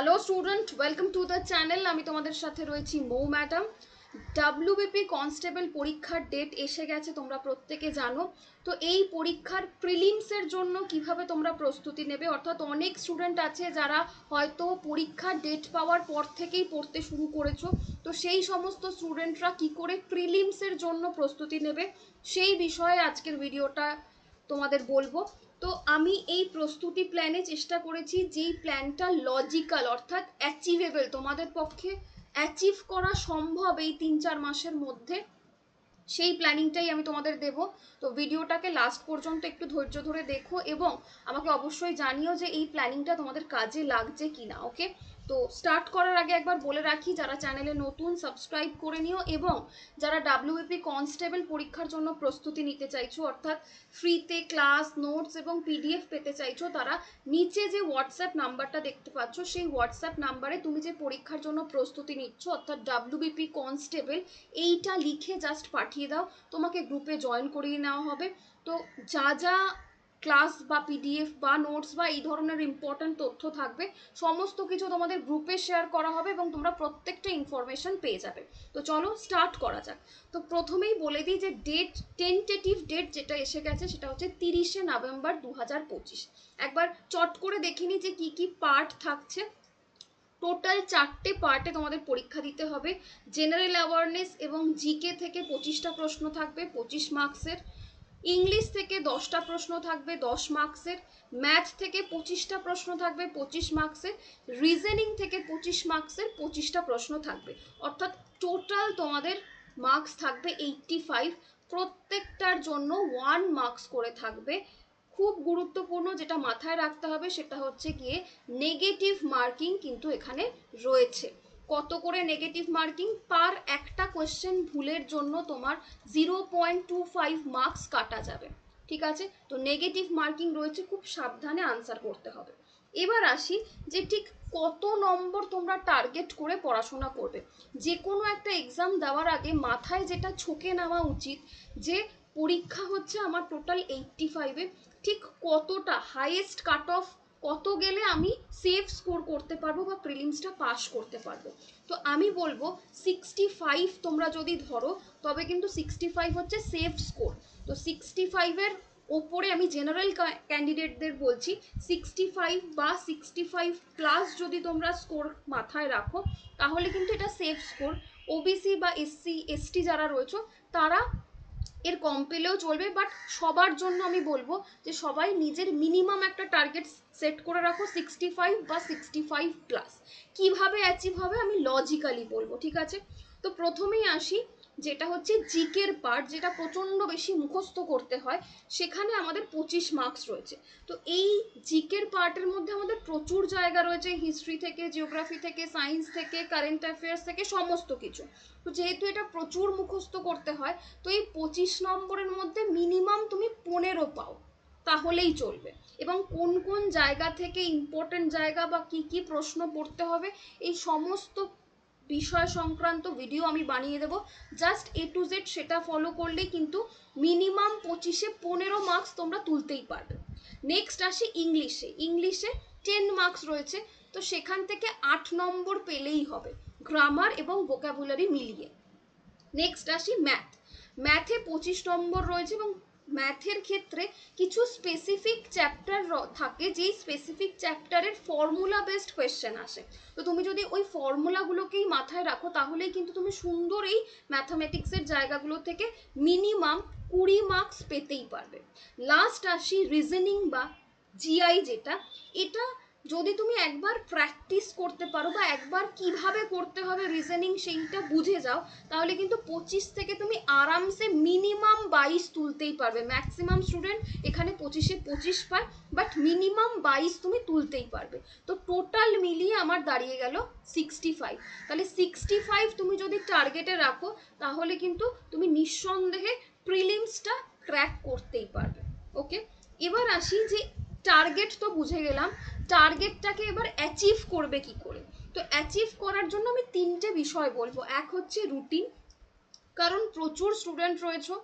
Hello student welcome to the channel আমি তোমাদের সাথে রয়েছি মৌ ম্যাডাম। ডাব্লিউবিপি কনস্টেবল পরীক্ষার ডেট এসে গেছে, তোমরা প্রত্যেকে জানো। তো এই পরীক্ষার প্রিলিমসের জন্য কীভাবে তোমরা প্রস্তুতি নেবে? অর্থাৎ অনেক স্টুডেন্ট আছে যারা হয়তো পরীক্ষার ডেট পাওয়ার পর থেকেই পড়তে শুরু করেছ। তো সেই সমস্ত স্টুডেন্টরা কি করে প্রিলিমসের জন্য প্রস্তুতি নেবে? সেই বিষয়ে আজকের ভিডিওটা তোমাদের বলব। তো আমি এই প্রস্তুতি প্ল্যানে চেষ্টা করেছি যেই প্ল্যানটা লজিক্যাল অর্থাৎ অ্যাচিভেবল তোমাদের পক্ষে অ্যাচিভ করা সম্ভব এই তিন চার মাসের মধ্যে, সেই প্ল্যানিংটাই আমি তোমাদের দেব। তো ভিডিওটাকে লাস্ট পর্যন্ত একটু ধৈর্য ধরে দেখো এবং আমাকে অবশ্যই জানিও যে এই প্ল্যানিংটা তোমাদের কাজে লাগছে কি না ওকে তো স্টার্ট করার আগে একবার বলে রাখি, যারা চ্যানেলে নতুন সাবস্ক্রাইব করে নিও এবং যারা ডাব্লিউপি কনস্টেবল পরীক্ষার জন্য প্রস্তুতি নিতে চাইছো, অর্থাৎ ফ্রিতে ক্লাস নোটস এবং পিডিএফ পেতে চাইছো, তারা নিচে যে হোয়াটসঅ্যাপ নাম্বারটা দেখতে পাচ্ছ, সেই হোয়াটসঅ্যাপ নাম্বারে তুমি যে পরীক্ষার জন্য প্রস্তুতি নিচ্ছ, অর্থাৎ ডাব্লিউবিপি কনস্টেবল এইটা লিখে জাস্ট পাঠিয়ে দাও। তোমাকে গ্রুপে জয়েন করিয়ে নেওয়া হবে। তো যা যা ক্লাস বা পিডিএফ বা নোটস বা এই ধরনের ইম্পর্ট্যান্ট তথ্য থাকবে। সমস্ত কিছু তোমাদের গ্রুপে শেয়ার করা হবে এবং তোমরা প্রত্যেকটা ইনফরমেশন পেয়ে যাবে। তো চলো স্টার্ট করা যাক। তো প্রথমেই বলে দিই যে ডেট টেন্টেটিভ ডেট যেটা এসে গেছে সেটা হচ্ছে তিরিশে নভেম্বর দু হাজার পঁচিশ। একবার চট করে দেখিনি যে কি কি পার্ট থাকছে। টোটাল চারটে পার্টে তোমাদের পরীক্ষা দিতে হবে। জেনারেল অ্যাওয়ারনেস এবং জিকে থেকে পঁচিশটা প্রশ্ন থাকবে, পঁচিশ মার্কসের ইংলিশ থেকে দশটা প্রশ্ন থাকবে, দশ মার্কসের। ম্যাথ থেকে পঁচিশটা প্রশ্ন থাকবে, পঁচিশ মার্কসের। রিজেনিং থেকে পঁচিশ মার্কসের, পঁচিশটা প্রশ্ন থাকবে। অর্থাৎ টোটাল তোমাদের মার্কস থাকবে এইটটি ফাইভ। প্রত্যেকটার জন্য ওয়ান মার্কস করে থাকবে। খুব গুরুত্বপূর্ণ যেটা মাথায় রাখতে হবে সেটা হচ্ছে গিয়ে নেগেটিভ মার্কিং কিন্তু এখানে রয়েছে। কত করে নেগেটিভ মার্কিং পার একটা কোয়েশ্চেন ভুলের জন্য তোমার zero point two five marks কাটা যাবে। ঠিক আছে? তো নেগেটিভ মার্কিং রয়েছে, খুব সাবধানে আনসার করতে হবে। এবার আসি যে ঠিক কত নম্বর তোমরা টার্গেট করে পড়াশোনা করবে। যে কোনো একটা এক্সাম দেওয়ার আগে মাথায় যেটা ছকে নেওয়া উচিত যে পরীক্ষা হচ্ছে আমার টোটাল এইটটি ফাইভে ঠিক কতটা হাইয়েস্ট কাট অফ কত গেলে আমি সেফ স্কোর করতে পারব বা প্রিলিমসটা পাস করতে পারব? তো আমি বলব সিক্সটি ফাইভ তোমরা যদি ধরো, তবে কিন্তু সিক্সটি ফাইভ হচ্ছে সেফ স্কোর তো সিক্সটি ফাইভের ওপরে আমি জেনারেল ক্যান্ডিডেটদের বলছি সিক্সটি ফাইভ বা সিক্সটি ফাইভ প্লাস যদি তোমরা স্কোর মাথায় রাখো, তাহলে কিন্তু এটা সেফ স্কোর ওবিসি বা এসসি এসটি যারা রয়েছে, তারা এর কম পেলেও চলবে বাট সবার জন্য আমি বলব যে সবাই নিজের মিনিমাম একটা টার্গেট সেট করে রাখো সিক্সটি ফাইভ বা সিক্সটি ফাইভ প্লাস কীভাবে অ্যাচিভ হবে আমি লজিক্যালি বলব, ঠিক আছে? তো প্রথমেই আসি যেটা হচ্ছে জিকের পার্ট যেটা প্রচণ্ড বেশি মুখস্থ করতে হয়, সেখানে আমাদের পঁচিশ মার্কস রয়েছে। তো এই জিকের পার্টের মধ্যে আমাদের প্রচুর জায়গা রয়েছে হিস্ট্রি থেকে জিওগ্রাফি থেকে সায়েন্স থেকে কারেন্ট অ্যাফেয়ার্স থেকে, সমস্ত কিছু। তো যেহেতু এটা প্রচুর মুখস্থ করতে হয়, তো এই পঁচিশ নম্বরের মধ্যে মিনিমাম তুমি পনেরো পাও, তাহলেই চলবে। এবং কোন কোন জায়গা থেকে ইম্পর্টেন্ট জায়গা বা কি কি প্রশ্ন পড়তে হবে, এই সমস্ত বিষয় সংক্রান্ত ভিডিও আমি বানিয়ে দেবো। জাস্ট এ টু জেড সেটা ফলো করলেই কিন্তু মিনিমাম পঁচিশে পনেরো মার্কস তোমরা তুলতেই পারবে। নেক্সট আসি ইংলিশে ইংলিশে টেন মার্কস রয়েছে। তো সেখান থেকে আট নম্বর পেলেই হবে গ্রামার এবং ভোকাবুলারি মিলিয়ে। নেক্সট আসি ম্যাথ ম্যাথে পঁচিশ নম্বর রয়েছে এবং ম্যাথের ক্ষেত্রে কিছু স্পেসিফিক চ্যাপ্টার থাকে, যেই স্পেসিফিক চ্যাপ্টারের ফর্মুলা বেসড কোয়েশ্চেন আসে। তো তুমি যদি ওই ফর্মুলাগুলোকেই মাথায় রাখো, তাহলেই কিন্তু তুমি সুন্দর এই ম্যাথামেটিক্সের জায়গাগুলো থেকে মিনিমাম কুড়ি মার্কস পেতেই পারবে। লাস্ট আসি রিজনিং বা জিআই যেটা, এটা যদি তুমি একবার প্র্যাকটিস করতে পারো বা একবার কীভাবে করতে হবে রিজনিং সেইটা বুঝে যাও, তাহলে কিন্তু পঁচিশ থেকে তুমি আরামসে মিনিমাম বাইশ তুলতেই পারবে। ম্যাক্সিমাম স্টুডেন্ট এখানে পঁচিশে পঁচিশ পায় বাট মিনিমাম বাইশ তুমি তুলতেই পারবে। তো টোটাল মিলিয়ে আমার দাঁড়িয়ে গেল সিক্সটি ফাইভ তাহলে সিক্সটি ফাইভ তুমি যদি টার্গেটে রাখো, তাহলে কিন্তু তুমি নিঃসন্দেহে প্রিলিমসটা ক্র্যাক করতেই পারবে। ওকে এবার আসি যে টার্গেট তো বুঝে গেলাম টার্গেটটাকে এবার অ্যাচিভ করবে কি করে? তো অ্যাচিভ করার জন্য আমি তিনটে বিষয় বলব। এক হচ্ছে রুটিন কারণ প্রচুর স্টুডেন্ট রয়েছে,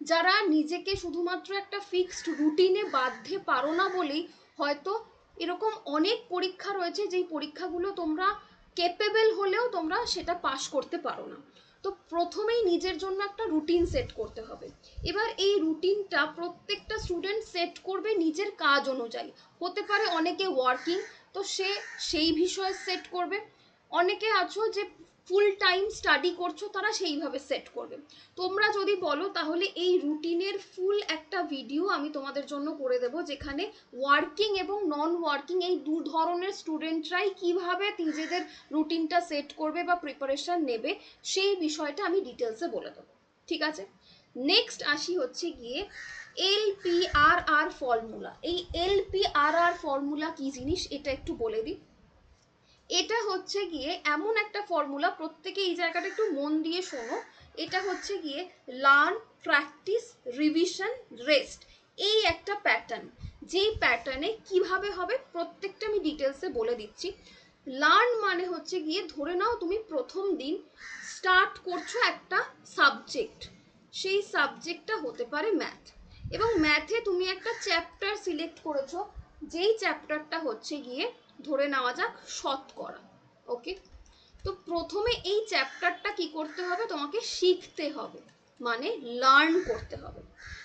যারা নিজেকে শুধুমাত্র একটা ফিক্সড রুটিনে বাঁধতে পারো না বলেই হয়তো এরকম অনেক পরীক্ষা রয়েছে, যেই পরীক্ষাগুলো তোমরা কেপেবল হলেও তোমরা সেটা পাশ করতে পারো না। তো প্রথমেই নিজের জন্য একটা রুটিন সেট করতে হবে। এবার এই রুটিনটা প্রত্যেকটা স্টুডেন্ট সেট করবে নিজের কাজ অনুযায়ী। হতে পারে অনেকে ওয়ার্কিং তো সে সেই বিষয়ে সেট করবে। অনেকে আছো যে ফুল টাইম স্টাডি করছ, তারা সেইভাবে সেট করবে। তোমরা যদি বলো, তাহলে এই রুটিনের ফুল একটা ভিডিও আমি তোমাদের জন্য করে দেব, যেখানে ওয়ার্কিং এবং নন ওয়ার্কিং এই দু ধরনের স্টুডেন্টরাই কীভাবে নিজেদের রুটিনটা সেট করবে বা প্রিপারেশন নেবে, সেই বিষয়টা আমি ডিটেলসে বলে দেবো। ঠিক আছে? নেক্সট আসি হচ্ছে গিয়ে এল পি আর আর ফর্মুলা এই এলপিআরআর ফর্মুলা কি জিনিস, এটা একটু বলে দিই। এটা হচ্ছে গিয়ে এমন একটা ফর্মুলা প্রত্যেকে এই জায়গাটা একটু মন দিয়ে শোনো। এটা হচ্ছে গিয়ে লার্ন প্র্যাকটিস রিভিশন রেস্ট এই একটা প্যাটার্ন যেই প্যাটার্নে কীভাবে হবে প্রত্যেকটা আমি ডিটেলসে বলে দিচ্ছি। লার্ন মানে হচ্ছে গিয়ে ধরে নাও তুমি প্রথম দিন স্টার্ট করছ একটা সাবজেক্ট সেই সাবজেক্টটা হতে পারে ম্যাথ এবং ম্যাথে তুমি একটা চ্যাপ্টার সিলেক্ট করেছ। যেই চ্যাপ্টারটা হচ্ছে গিয়ে ধরে নেওয়া যাক শতকরা ওকে তো প্রথমে এই চ্যাপ্টারটা কি করতে হবে? তোমাকে শিখতে হবে। মানে লার্ন করতে হবে।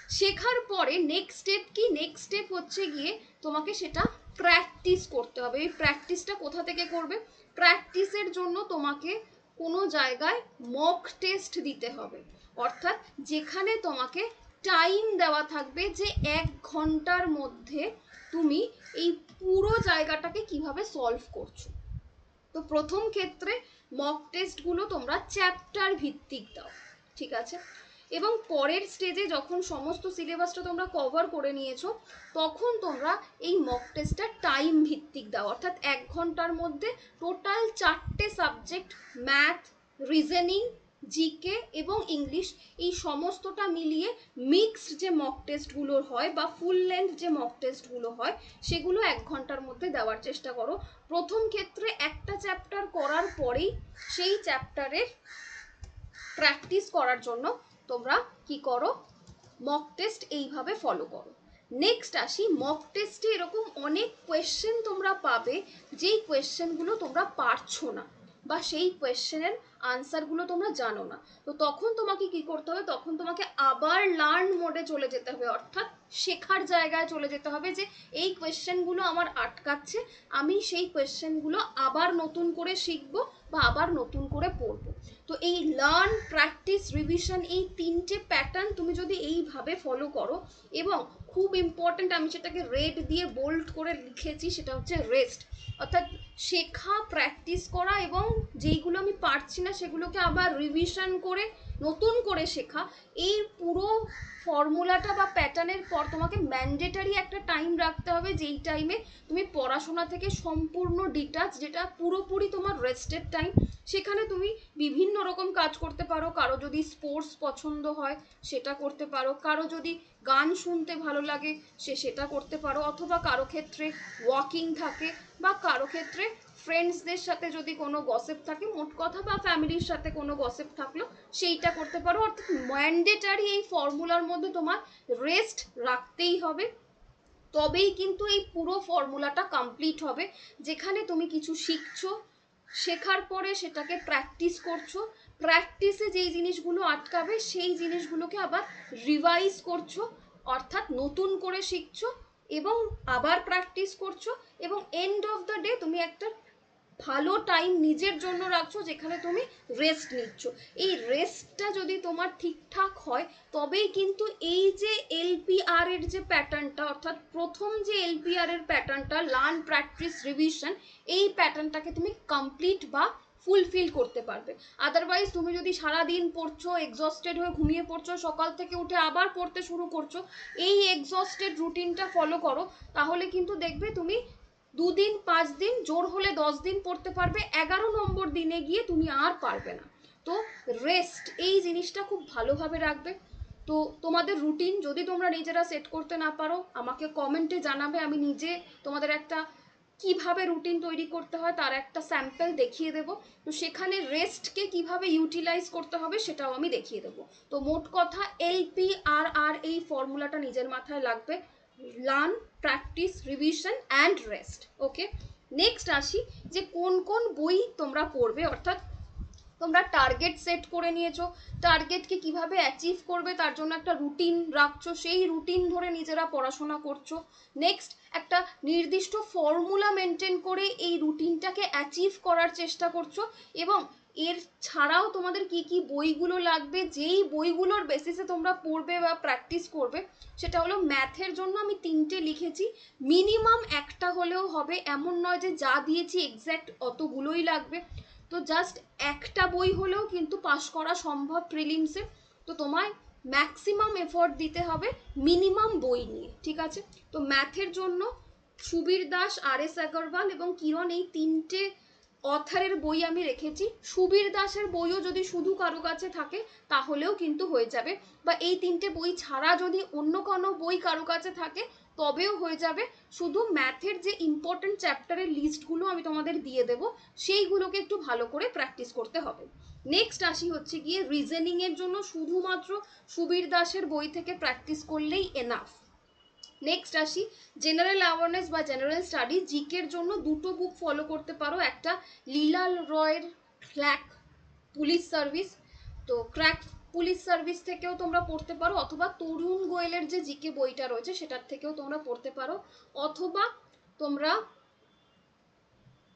শেখার পরে নেক্সট স্টেপ কি? নেক্সট স্টেপ হচ্ছে গিয়ে তোমাকে সেটা প্র্যাকটিস করতে হবে। এই প্র্যাকটিসটা কোথা থেকে করবে? প্র্যাকটিসের জন্য তোমাকে কোনো জায়গায় মক টেস্ট দিতে হবে। অর্থাৎ যেখানে তোমাকে টাইম দেওয়া থাকবে যে এক ঘণ্টার মধ্যে তুমি এই পুরো জায়গাটাকে কীভাবে সলভ করছ? তো প্রথম ক্ষেত্রে মক টেস্টগুলো তোমরা চ্যাপ্টার ভিত্তিক দাও, ঠিক আছে? এবং পরের স্টেজে যখন সমস্ত সিলেবাসটা তোমরা কভার করে নিয়েছো, তখন তোমরা এই মক টেস্টটা টাইম ভিত্তিক দাও। অর্থাৎ এক ঘণ্টার মধ্যে টোটাল চারটে সাবজেক্ট ম্যাথ রিজনিং জিকে এবং ইংলিশ এই সমস্তটা মিলিয়ে মিক্সড যে মক টেস্টগুলো হয় বা ফুল লেন্থ যে মক টেস্টগুলো হয়, সেগুলো এক ঘণ্টার মধ্যে দেওয়ার চেষ্টা করো। প্রথম ক্ষেত্রে একটা চ্যাপ্টার করার পরেই সেই চ্যাপ্টারের প্র্যাকটিস করার জন্য তোমরা কি করো? মক টেস্ট এইভাবে ফলো করো। নেক্সট আসি মক টেস্টে এরকম অনেক কোয়েশ্চেন তোমরা পাবে, যেই কোয়েশ্চেনগুলো তোমরা পারছ না। বা সেই কোয়েশ্চেনের আনসারগুলো তোমরা জানো না। তো তখন তোমাকে কি করতে হবে? তখন তোমাকে আবার লার্ন মোডে চলে যেতে হবে। অর্থাৎ শেখার জায়গায় চলে যেতে হবে যে এই কোয়েশ্চেনগুলো আমার আটকাচ্ছে, আমি সেই কোয়েশ্চেনগুলো আবার নতুন করে শিখব বা আবার নতুন করে পড়ব। তো এই লার্ন প্র্যাকটিস রিভিশন এই তিনটে প্যাটার্ন তুমি যদি এইভাবে ফলো করো এবং খুব ইম্পর্ট্যান্ট আমি সেটাকে রেড দিয়ে বোল্ড করে লিখেছি, সেটা হচ্ছে রেস্ট অর্থাৎ শেখা প্র্যাকটিস করা এবং যেইগুলো আমি পারছি না, সেগুলোকে আবার রিভিশন করে, নতুন করে শেখা, এই পুরো ফর্মুলাটা বা প্যাটার্নের পর তোমাকে ম্যান্ডেটারি একটা টাইম রাখতে হবে, যেই টাইমে তুমি পড়াশোনা থেকে সম্পূর্ণ ডিটাচ যেটা পুরোপুরি তোমার রেস্টের টাইম সেখানে তুমি বিভিন্ন রকম কাজ করতে পারো। কারও যদি স্পোর্টস পছন্দ হয়, সেটা করতে পারো। কারও যদি গান শুনতে ভালো লাগে, সে সেটা করতে পারো। অথবা কারও ক্ষেত্রে ওয়াকিং থাকে বা কারও ক্ষেত্রে ফ্রেন্ডসদের সাথে যদি কোনো গসেপ থাকে, মোট কথা বা ফ্যামিলির সাথে কোনো গসেপ থাকল, সেইটা করতে পারো। অর্থাৎ ম্যান্ডেটারি এই ফর্মুলার মধ্যে তোমার রেস্ট রাখতেই হবে। তবেই কিন্তু এই পুরো ফর্মুলাটা কমপ্লিট হবে। যেখানে তুমি কিছু শিখছো শেখার পরে সেটাকে প্র্যাকটিস করছ। প্র্যাকটিসে যেই জিনিসগুলো আটকাবে, সেই জিনিসগুলোকে আবার রিভাইজ করছ, অর্থাৎ নতুন করে শিখছো এবং আবার প্র্যাকটিস করছ এবং এন্ড অফ দ্য ডে তুমি একটা ভালো টাইম নিজের জন্য রাখছো, যেখানে তুমি রেস্ট নিচ্ছ। এই রেস্টটা যদি তোমার ঠিকঠাক হয়, তবেই কিন্তু এই যে এলপিআর এর যে প্যাটার্নটা অর্থাৎ প্রথম যে এলপিআর এর প্যাটার্নটা লার্ন প্র্যাকটিস রিভিশন এই প্যাটার্নটাকে তুমি কমপ্লিট বা ফুলফিল করতে পারবে। আদারওয়াইজ তুমি যদি সারা দিন পড়ছো এক্সস্টেড হয়ে ঘুমিয়ে পড়ছো, সকাল থেকে উঠে আবার পড়তে শুরু করছ, এই এক্সস্টেড রুটিনটা ফলো করো, তাহলে কিন্তু দেখবে তুমি দুদিন, পাঁচ দিন, জোর হলে দশ দিন পড়তে পারবে। এগারো নম্বর দিনে গিয়ে তুমি আর পারবে না। তো রেস্ট এই জিনিসটা খুব ভালোভাবে রাখবে। তো তোমাদের রুটিন যদি তোমরা নিজেরা সেট করতে না পারো, আমাকে কমেন্টে জানাবে। আমি নিজে তোমাদের একটা কীভাবে রুটিন তৈরি করতে হয়, তার একটা স্যাম্পল দেখিয়ে দেব। তো সেখানে রেস্টকে কীভাবে ইউটিলাইজ করতে হবে, সেটাও আমি দেখিয়ে দেবো। তো মোট কথা এলপি আর আর এই ফর্মুলাটা নিজের মাথায় লাগবে। Learn practice revision and rest okay next আসি যে কোন কোন বই তোমরা পড়বে, অর্থাৎ তোমরা টার্গেট সেট করে নিয়েছো। টার্গেটকে কীভাবে অ্যাচিভ করবে, তার জন্য একটা রুটিন রাখছো, সেই রুটিন ধরে নিজেরা পড়াশোনা করছ। নেক্সট একটা নির্দিষ্ট ফর্মুলা মেনটেন করে এই রুটিনটাকে অ্যাচিভ করার চেষ্টা করছ এবং এর ছাড়াও তোমাদের কি কি বইগুলো লাগবে? যেই বইগুলোর বেসিসে তোমরা পড়বে বা প্র্যাকটিস করবে, সেটা হলো ম্যাথের জন্য আমি তিনটে লিখেছি। মিনিমাম একটা হলেও হবে, এমন নয় যে যা দিয়েছি এক্স্যাক্ট অতগুলোই লাগবে। তো জাস্ট একটা বই হলেও কিন্তু পাশ করা সম্ভব প্রিলিমসে তো তোমায় ম্যাক্সিমাম এফোর্ট দিতে হবে মিনিমাম বই নিয়ে, ঠিক আছে? তো ম্যাথের জন্য সুবীর দাস আর এস আগরওয়াল এবং কিরণ এই তিনটে অথারের বই আমি রেখেছি। সুবীর দাসের বইও যদি শুধু কারও কাছে থাকে, তাহলেও কিন্তু হয়ে যাবে। বা এই তিনটে বই ছাড়া যদি অন্য কোনো বই কারও কাছে থাকে, তবেও হয়ে যাবে। শুধু ম্যাথের যে ইম্পর্টেন্ট চ্যাপ্টারের লিস্টগুলো আমি তোমাদের দিয়ে দেবো, সেইগুলোকে একটু ভালো করে প্র্যাকটিস করতে হবে। নেক্সট আসি হচ্ছে গিয়ে রিজেনিংয়ের জন্য। শুধুমাত্র সুবীর দাসের বই থেকে প্র্যাকটিস করলেই এনাফ নেক্সট আসি জেনারেল অ্যাওয়ারনেস বা জেনারেল স্টাডি জিকের জন্য দুটো বুক ফলো করতে পারো। একটা লীলাল রয়ের ক্র্যাক পুলিশ সার্ভিস তো ক্র্যাক পুলিশ সার্ভিস থেকেও তোমরা পড়তে পারো, অথবা তরুণ গোয়েলের যে জিকে বইটা রয়েছে, সেটার থেকেও তোমরা পড়তে পারো। অথবা তোমরা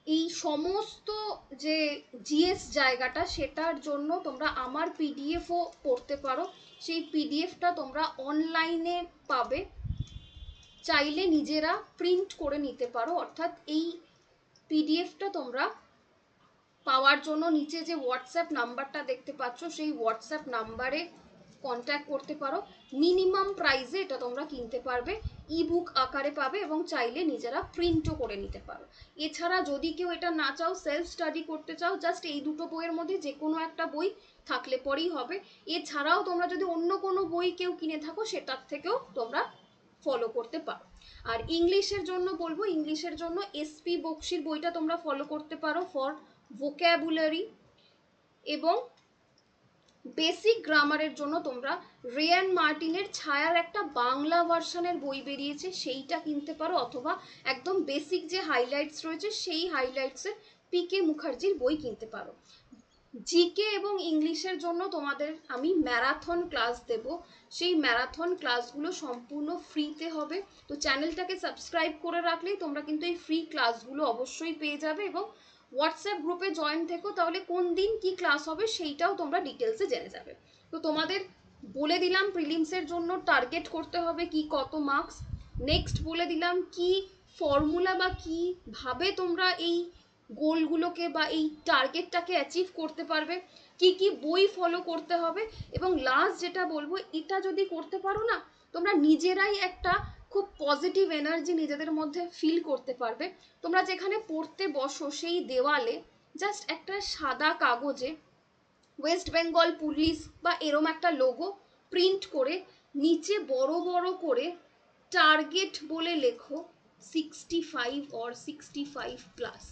এই সমস্ত যে জিএস জায়গাটা, সেটার জন্য তোমরা আমার পিডিএফও পড়তে পারো। সেই পিডিএফটা তোমরা অনলাইনে পাবে। চাইলে নিজেরা প্রিন্ট করে নিতে পারো। অর্থাৎ এই পিডিএফটা তোমরা পাওয়ার জন্য নিচে যে হোয়াটসঅ্যাপ নাম্বারটা দেখতে পাচ্ছ, সেই হোয়াটসঅ্যাপ নাম্বারে কন্ট্যাক্ট করতে পারো। মিনিমাম প্রাইসে এটা তোমরা কিনতে পারবে ইবুক আকারে পাবে এবং চাইলে নিজেরা প্রিন্টও করে নিতে পারো। এছাড়া যদি কেউ এটা না চাও সেলফ স্টাডি করতে চাও জাস্ট এই দুটো বইয়ের মধ্যে যে কোনো একটা বই থাকলে পরেই হবে। এছাড়াও তোমরা যদি অন্য কোনো বই কেউ কিনে থাকো, সেটার থেকেও তোমরা ফলো করতে পারো। আর ইংলিশের জন্য বলব, ইংলিশের জন্য এসপি বক্সির বইটা তোমরা ফলো করতে পারো ফর ভোক্যাবুলারি এবং বেসিক গ্রামারের জন্য তোমরা রেয়ান মার্টিনের ছায়ার একটা বাংলা ভার্সনের বই বেরিয়েছে, সেইটা কিনতে পারো অথবা একদম বেসিক যে হাইলাইটস রয়েছে, সেই হাইলাইটসের পি কে মুখার্জির বই কিনতে পারো। জিকে এবং ইংলিশের জন্য তোমাদের আমি ম্যারাথন ক্লাস দেব। সেই ম্যারাথন ক্লাসগুলো সম্পূর্ণ ফ্রিতে হবে। তো চ্যানেলটাকে সাবস্ক্রাইব করে রাখলেই তোমরা কিন্তু এই ফ্রি ক্লাসগুলো অবশ্যই পেয়ে যাবে এবং হোয়াটসঅ্যাপ গ্রুপে জয়েন থেকো, তাহলে কোন দিন কি ক্লাস হবে সেইটাও তোমরা ডিটেলসে জেনে যাবে। তো তোমাদের বলে দিলাম প্রিলিমসের জন্য টার্গেট করতে হবে কি কত মার্কস নেক্সট বলে দিলাম কি ফর্মুলা বা কীভাবে তোমরা এই গোলগুলোকে বা এই টার্গেটটাকে অ্যাচিভ করতে পারবে, কি কি বই ফলো করতে হবে এবং লাস্ট যেটা বলব, এটা যদি করতে পারো না, তোমরা নিজেরাই একটা খুব পজিটিভ এনার্জি নিজেদের মধ্যে ফিল করতে পারবে। তোমরা যেখানে পড়তে বসো সেই দেওয়ালে জাস্ট একটা সাদা কাগজে ওয়েস্ট বেঙ্গল পুলিশ বা এরম একটা লোগো প্রিন্ট করে, নিচে বড় বড় করে টার্গেট বলে লেখো sixty five or sixty five plus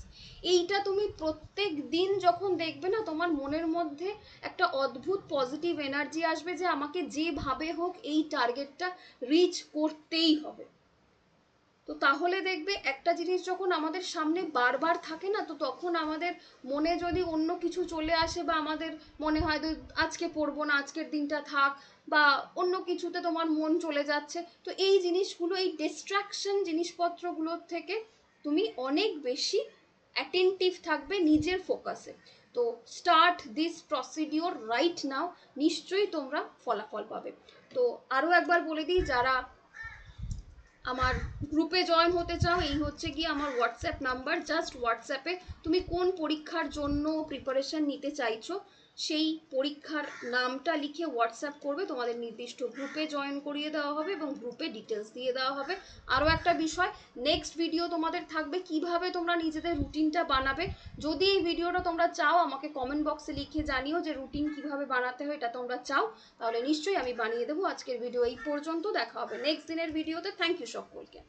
এইটা তুমি প্রত্যেক দিন যখন দেখবে না, তোমার মনের মধ্যে একটা অদ্ভুত পজিটিভ এনার্জি আসবে যে আমাকে যেভাবে হোক এই টার্গেটটা রিচ করতেই হবে। তো তাহলে দেখবে একটা জিনিস যখন আমাদের সামনে বারবার থাকে না, তো তখন আমাদের মনে যদি অন্য কিছু চলে আসে বা আমাদের মনে হয় আজকে পড়ব না, আজকের দিনটা থাক বা অন্য কিছুতে তোমার মন চলে যাচ্ছে, তো এই জিনিসগুলো, এই ডিস্ট্রাকশন জিনিসপত্রগুলোর থেকে তুমি অনেক বেশি অ্যাটেন্টিভ থাকবে নিজের ফোকাসে তো start this procedure right now নিশ্চয়ই তোমরা ফলাফল পাবে। তো আরও একবার বলে দিই, যারা আমার গ্রুপে জয়েন হতে চাও, এই হচ্ছে গিয়ে আমার হোয়াটসঅ্যাপ নাম্বার জাস্ট হোয়াটসঅ্যাপে তুমি কোন পরীক্ষার জন্য প্রিপারেশন নিতে চাইছো সেই পরীক্ষার নামটা লিখে হোয়াটসঅ্যাপ করবে। তোমাদের নির্দিষ্ট গ্রুপে জয়েন করিয়ে দেওয়া হবে এবং গ্রুপে ডিটেলস দিয়ে দেওয়া হবে। আরও একটা বিষয় নেক্সট ভিডিও তোমাদের থাকবে কীভাবে তোমরা নিজেদের রুটিনটা বানাবে। যদি এই ভিডিওটা তোমরা চাও, আমাকে কমেন্ট বক্সে লিখে জানিও যে রুটিন কীভাবে বানাতে হয়, এটা তোমরা চাও, তাহলে নিশ্চয়ই আমি বানিয়ে দেবো। আজকের ভিডিও এই পর্যন্ত, দেখা হবে নেক্সট দিনের ভিডিওতে থ্যাংক ইউ সকলকে।